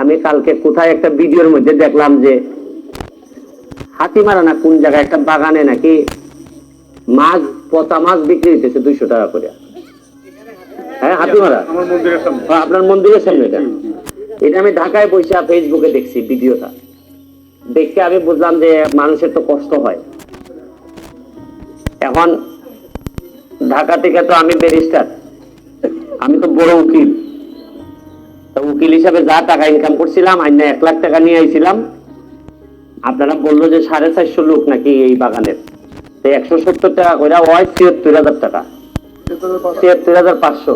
আমি কালকে কোথায় একটা ভিডিওর মধ্যে দেখলাম যে হাতিমারা না কোন জায়গায় একটা বাগানে নাকি মাছ পচা মাছ বিক্রি হইতেছে দুইশো টাকা করে। হ্যাঁ হাতিমারা? ও, আপনার মন্দিরের সামনে এটা। এটা আমি ঢাকায় বসে ফেসবুকে দেখছি ভিডিওটা। দেখে আমি বুঝলাম যে মানুষের তো কষ্ট হয়। এখন ঢাকা থেকে তো আমি ব্যারিস্টার। আমি তো বড় উকিল। উকিল হিসাবে যা টাকা ইনকাম করছিলাম আইনা এক লাখ টাকা নিয়ে আইছিলাম। আপনারা বলল যে সাড়ে চারশো লোক নাকি এই বাগানের। তো একশো সত্তর টাকা করে হয় ছিয়াত্তর হাজার টাকা। ছিয়াত্তর হাজার পাঁচশো।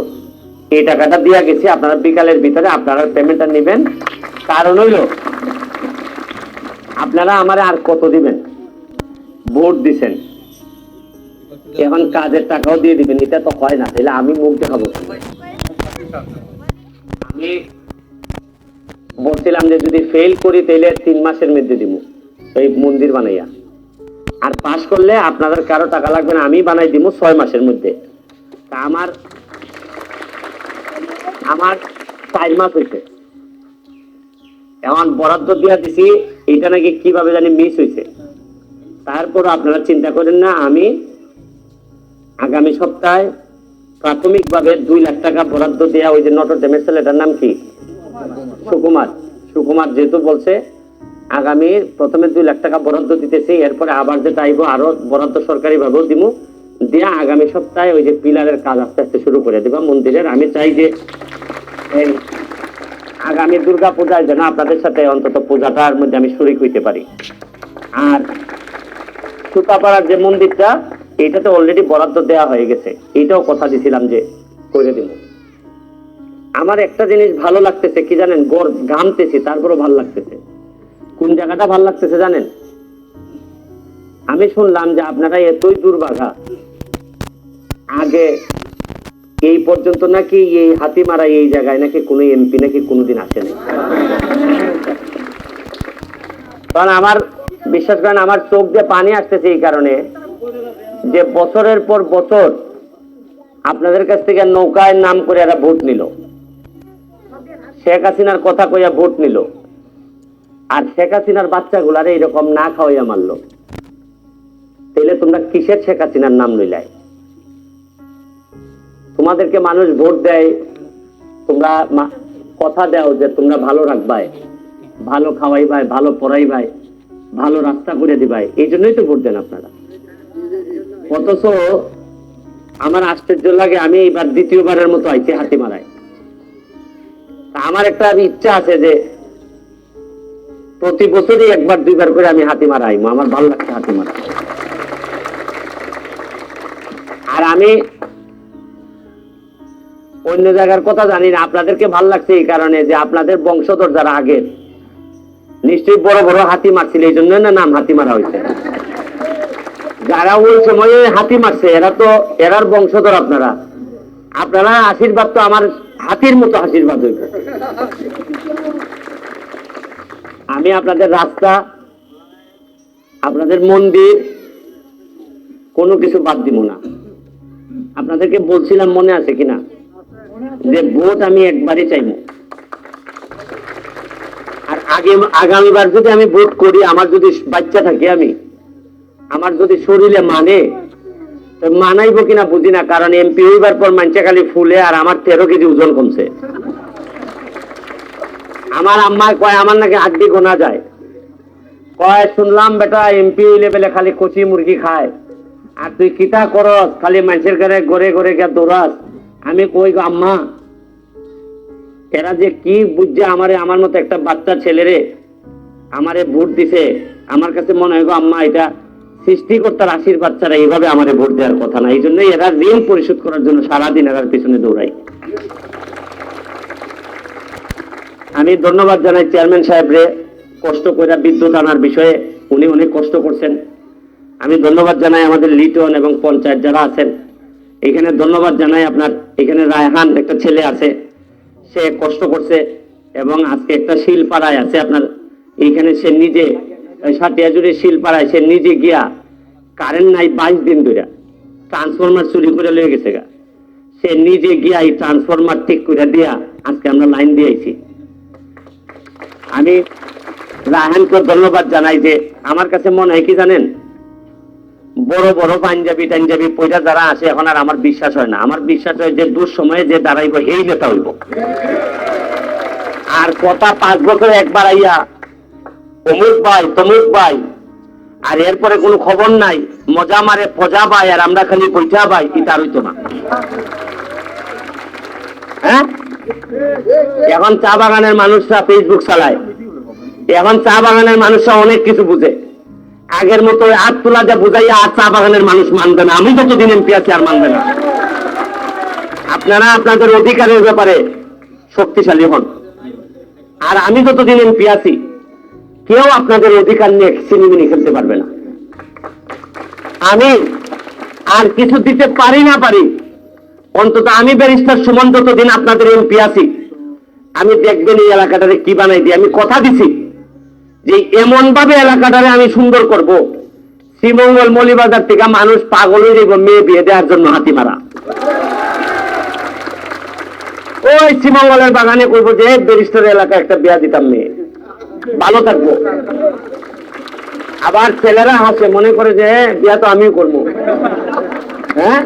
এই টাকাটা দিয়া গেছি, আপনারা বিকালের ভিতরে আপনারা পেমেন্টটা নেবেন। কারণ হইল, আপনারা আমার আর কত দিবেন? ভোট দিছেন। এখন কাজের টাকাও দিয়ে দিবেন, এটা তো হয় না, তাহলে আমি মুখ দেখাবো। বলছিলাম যে যদি ফেল করি তাহলে তিন মাসের মধ্যে দিব। এই মন্দির বানাইয়া। আর পাশ করলে আপনাদের কারও টাকা লাগবে না, আমি বানাই দিব ছয় মাসের মধ্যে। তা আমার আমার চার মাস হয়েছে এমন বরাদ্দ দিয়া দিছি এটা নাকি কীভাবে জানি মিস হয়েছে তারপর আপনারা চিন্তা করেন না, আমি আগামী সপ্তাহে প্রাথমিকভাবে দুই লাখ টাকা বরাদ্দ দেওয়া ওই যে নটর ডেমের ছেলেটার নাম কি? সুকুমার। সুকুমার যেহেতু বলছে, আগামী প্রথমে দুই লাখ টাকা বরাদ্দ দিতেছি, এরপরে আবার যে আইব আরও বরাদ্দ সরকারি ভাবেও দিব দিয়া আগামী সপ্তাহে ওই যে পিলারের কাজ আস্তে আস্তে শুরু করে দেবা মন্দিরের। আমি চাই যে আগামী দুর্গা পূজায় যেন আপনাদের সাথে অন্তত পূজাটার মধ্যে আমি শরিক হইতে পারি। আর সুতাপাড়ার যে মন্দিরটা এইটাতে অলরেডি বরাদ্দ দেওয়া হয়ে গেছে। এটাও কথা দিছিলাম যে করে দিব। আমার একটা জিনিস ভালো লাগতেছে, কি জানেন? গড় ঘামতেছি, তারপরও ভালো লাগতেছে। কোন জায়গাটা ভালো লাগতেছে জানেন? আমি শুনলাম যে আপনারা এতই দুর্ভাগা আগে এই পর্যন্ত নাকি এই হাতি মারা এই জায়গায় নাকি কোনো এমপি নাকি কোনোদিন আসেনি কারণ আমার, বিশ্বাস করেন, আমার চোখ দিয়ে পানি আসতেছে এই কারণে। যে বছরের পর বছর আপনাদের কাছ থেকে নৌকায় নাম করে এরা ভোট নিল। শেখ হাসিনার কথা কইয়া ভোট নিল। আর শেখ হাসিনার বাচ্চাগুলারে এরকম না খাওয়াইয়া মারলো। তাহলে তোমরা কিসের শেখ হাসিনার নাম লইলাই? তোমাদেরকে মানুষ ভোট দেয়, তোমরা কথা দাও যে তোমরা ভালো রাখবাই, ভালো খাওয়াইবাই, ভালো পড়াইবাই, ভালো রাস্তা করে দিবাই, এই জন্যই তো ভোট দেন আপনারা। অথচ আমার আশ্চর্য লাগে, আমি এইবার দ্বিতীয়বারের মতো আইছি হাতি মারায় আমার একটা ইচ্ছা আছে যে প্রতি বছরই একবার, দুইবার করে আমি হাতি মারা আইমু, আমার ভালো লাগছে হাতি মারা আর আমি অন্য জায়গার কথা জানি না, আপনাদেরকে ভালো লাগছে এই কারণে যে আপনাদের বংশধর যারা আগের, নিশ্চয়ই বড় বড় হাতি মারছিল, এই জন্য না নাম হাতি মারা হয়েছে? যারা ওই সময়ে হাতি মারছে, এরা তো এরার বংশধর আপনারা। আপনারা আশীর্বাদ তো আমার হাতির মতো আশীর্বাদ হইব আমি আপনাদের রাস্তা, আপনাদের মন্দির, কোনো কিছু বাদ দিব না। আপনাদেরকে বলছিলাম মনে আছে কিনা? যে ভোট আমি একবারই চাইব। আর আগে, আগামীবার যদি আমি ভোট করি, আমার যদি বাচ্চা থাকে আমি আমার যদি শরীরে মানে মানাইবো কিনা বুঝি না, কারণ এমপি হইবার পর মানছে খালি ফুলে আর আমার তেরো কেজি ওজন কমছে। আমার আম্মা কয়, আমার নাকি আড্ডি গোনা যায়। কয়, শুনলাম বেটা এমপি লেভেলে খালি কচি মুরগি খায়। আর তুই কিতা করস, খালি মানুষের ঘরে গড়ে গড়ে গিয়ে দৌড়াস। আমি কই গো আম্মা, এরা যে কি বুঝছে আমারে, আমার মতো একটা বাচ্চা ছেলেরে আমারে ভোট দিছে। আমার কাছে মনে হয় গো আম্মা, এটা সৃষ্টিকর্তার আশীর্বাদ ছাড়া এইভাবে আমারে ভোট দেওয়ার কথা না। এই জন্যই এরা ঋণ পরিশোধ করার জন্য সারাদিন এরার পিছনে দৌড়াই আমি ধন্যবাদ জানাই চেয়ারম্যান সাহেবরে, কষ্ট করে বিদ্যুৎ আনার বিষয়ে উনি অনেক কষ্ট করছেন। আমি ধন্যবাদ জানাই আমাদের লিটন এবং পঞ্চায়েত যারা আছেন। এখানে ধন্যবাদ জানাই আপনার, এখানে রায়হান একটা ছেলে আছে, সে কষ্ট করছে এবং আজকে একটা শিল পাড়ায় আছে আপনার। এইখানে সে নিজে সাটিয়াজুড়ি শিলপাড়ায় সে নিজে গিয়া কারেন্ট নাই বাইশ দিন ধরে ট্রান্সফরমার চুরি করে লয়ে গেছে গা। সে নিজে গিয়া এই ট্রান্সফরমার ঠিক করে দিয়া আজকে আমরা লাইন দিয়েছি আমি রাহানকে ধন্যবাদ জানাই যে আমার কাছে মনে হয় কি জানেন? বড় বড় পাঞ্জাবি টাঞ্জাবি পয়সা যারা আসে এখন আর আমার বিশ্বাস হয় না। আমার বিশ্বাস হয় যে দুঃসময়ে যে দাঁড়াইব, এই নেতা হইব। আর কথা পাঁচ বছরে একবার আইয়া অমুক ভাই, তমুক ভাই। আর এরপরে কোনো খবর নাই। মজা মারে ফজা ভাই, আর আমরা খালি পৈঠা ভাই এটা হইতো না। হ্যাঁ? এখন চা বাগানের মানুষরা ফেসবুক চালায়। এখন চা বাগানের মানুষরা অনেক কিছু বুঝে। আগের মতো হাত তোলা যা বুঝাইয়া আর চা বাগানের মানুষ মানবে না। আমি যতদিন এমপি আছি আর মানবে না। আপনারা আপনাদের অধিকারের ব্যাপারে শক্তিশালী হন। আর আমি যতদিন এমপি আছি কেউ আপনাদের অধিকার নিয়ে সিনেমিনি খেলতে পারবে না। আমি আর কিছু দিতে পারি না পারি। অন্তত আমি ব্যারিস্টার সুমন যতদিন আপনাদের এমপি আছি। আমি দেখবেন এই এলাকাটারে কি বানাই দিই। আমি কথা দিছি যে এমন ভাবে এলাকাটারে আমি সুন্দর করব। শ্রীমঙ্গল মলিবাজার থেকে মানুষ পাগল হয়ে যাইব মেয়ে বিয়ে দেওয়ার জন্য হাতি মারা। ওই শ্রীমঙ্গলের বাগানে করব যে ব্যারিস্টার এলাকা একটা বিয়া দিতাম মেয়ে। ভালো থাকব। আবার ছেলেরা হাসে মনে করে যে "এ, বিয়া তো আমিও করব। হ্যাঁ?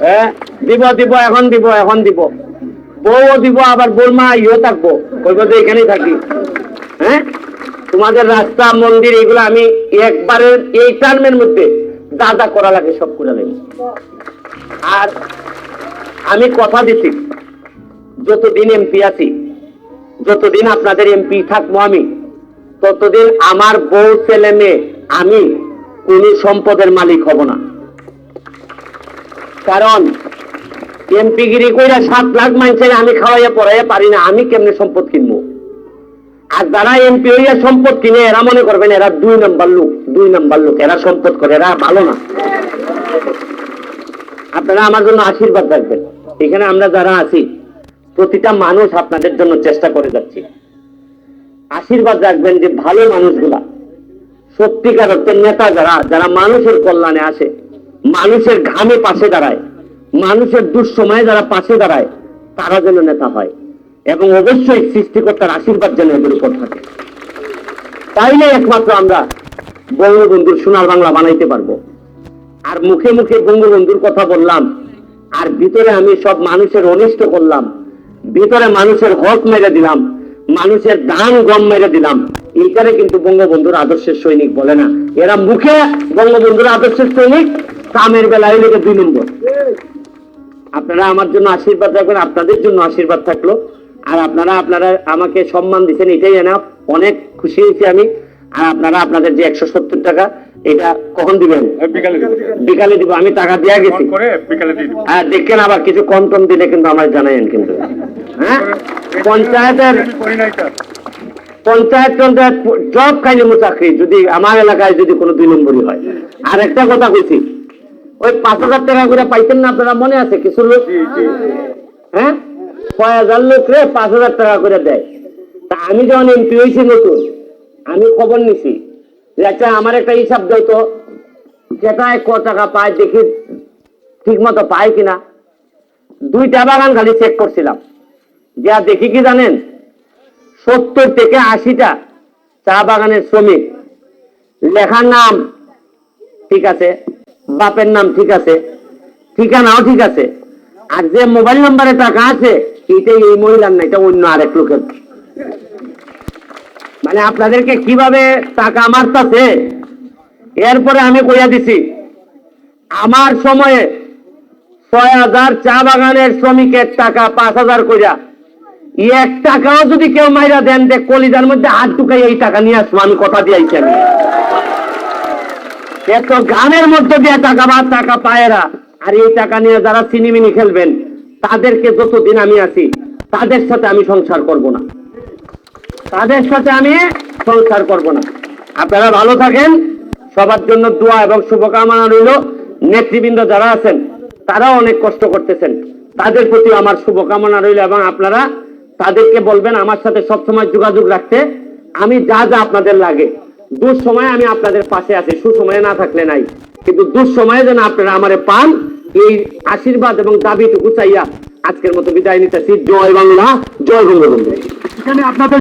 হ্যাঁ দিব দিব এখন দিব এখন দিব। বউও দিব আবার বোরমা ইও থাকব কইবো যে এখানেই থাকি। হ্যাঁ? তোমাদের রাস্তা মন্দির এগুলো আমি একবারে এই টার্মের মধ্যে যা যা করা লাগে সব করে দেব আর আমি কথা দিছি যতদিন এমপি আছি যতদিন আপনাদের এমপি থাকব আমি, ততদিন আমার বউ, ছেলে, মেয়ে, আমি কোন সম্পদের মালিক হব না। কারণ এমপি গিরি কইরা সাত লাখ মানুষের আমি খাওয়াইয়া পড়াইয়া পারি না, আমি কেমনে সম্পদ কিনবো? আর যারা এমপি হইয়া সম্পদ কিনে, এরা মনে করবেন এরা দুই নাম্বার লোক, দুই নাম্বার লোক, এরা সম্পদ করে, এরা ভালো না। আপনারা আমার জন্য আশীর্বাদ রাখবেন। এখানে আমরা যারা আছি প্রতিটা মানুষ আপনাদের জন্য চেষ্টা করে যাচ্ছি। আশীর্বাদ রাখবেন যে ভালো মানুষগুলা সত্যিকার অর্থে নেতা যারা যারা মানুষের কল্যাণে আসে, মানুষের ঘামে পাশে দাঁড়ায়, মানুষের দুঃসময়ে যারা পাশে দাঁড়ায়, তারা যেন নেতা হয় এবং অবশ্যই সৃষ্টিকর্তার আশীর্বাদ যেন এদের উপর থাকে। তাইলে একমাত্র আমরা বঙ্গবন্ধুর সোনার বাংলা বানাইতে পারব। আর মুখে মুখে বঙ্গবন্ধুর কথা বললাম, আর ভিতরে আমি সব মানুষের অনিষ্ট করলাম ভিতরে মানুষের হক মেরে দিলাম মানুষের দান গম মেরে দিলাম। এইটারে কিন্তু বঙ্গবন্ধুর আদর্শের সৈনিক বলে না। এরা মুখে বঙ্গবন্ধুর আদর্শের সৈনিক কামের বেলায় লেগে দুই নম্বর। আপনারা আমার জন্য আশীর্বাদ রাখবেন আপনাদের জন্য আশীর্বাদ থাকল। আর আপনারা আপনারা আমাকে সম্মান দিচ্ছেন এটাই এনা অনেক খুশি হয়েছি আমি। আর আপনারা আপনাদের যে একশো সত্তর টাকা এটা কখন দিবেন? বিকালে দিব। আমি টাকা দেয়া গেছি। হ্যাঁ দেখেন আবার কিছু কম টম দিলে কিন্তু আমার জানাইন কিন্তু। পঞ্চায়েতের নাই স্যার পঞ্চায়েত পঞ্চায়েত জব খাইলে মো চাকরি যদি আমার এলাকায় যদি কোনো দুই নম্বরই হয়। আর একটা কথা কইছি ওই পাঁচ হাজার টাকা করে পাইতেন না আপনারা? মনে আছে কিছু লোক? হ্যাঁ? ছয় হাজার লোক রে পাঁচ হাজার টাকা করে দেয়। তা আমি যখন এমপি হয়েছি নতুন আমি খবর নিছি যে আচ্ছা আমার একটা হিসাব দাও তো যেটায় ক টাকা পায় দেখি ঠিক মতো পায় কিনা। দুইটা বাগান খালি চেক করছিলাম। যা দেখি কি জানেন? সত্তর থেকে আশিটা চা বাগানের শ্রমিক। লেখার নাম ঠিক আছে, বাপের নাম ঠিক আছে, ঠিকানাও ঠিক আছে। আর যে মোবাইল নাম্বারে টাকা আছে, এটাই এই মহিলার না, এটা অন্য আরেক লোকের। মানে আপনাদেরকে কীভাবে টাকা মারতাছে, এরপরে আমি কইয়া দিছি, আমার সময়ে ছয় হাজার চা বাগানের শ্রমিকের টাকা পাঁচ হাজার কইরা এক টাকাও যদি কেউ মাইরা দেন, যে কলিজার মধ্যে হাত ঢুকাই এই টাকা নিয়ে আসব, আমি কথা দিয়েছি আমি। এত গানের মধ্যে দিয়ে টাকা বা টাকা পায়রা আর এই টাকা নিয়ে যারা সিনেমিনি খেলবেন, তাদেরকে যতদিন আমি আছি, তাদের সাথে আমি সংসার করব না। তাদের সাথে আমি সংসার করব না। আপনারা ভালো থাকেন, সবার জন্য দোয়া এবং শুভকামনা রইল। নেতৃবৃন্দ যারা আছেন, তারাও অনেক কষ্ট করতেছেন। তাদের প্রতি আমার শুভকামনা রইল এবং আপনারা তাদেরকে বলবেন, আমার সাথে সবসময় যোগাযোগ রাখতে। আমি যা যা আপনাদের লাগে। দুঃসময়ে আমি আপনাদের পাশে আছি, সুসময়ে না থাকলে নাই। কিন্তু দুঃসময়ে যেন আপনারা আমারে পান, এই আশীর্বাদ এবং দাবিটুকু চাইয়া আজকের মতো বিদায় নিতেছি। জয় বাংলা, জয় বঙ্গবন্ধু। এখানে আপনাদের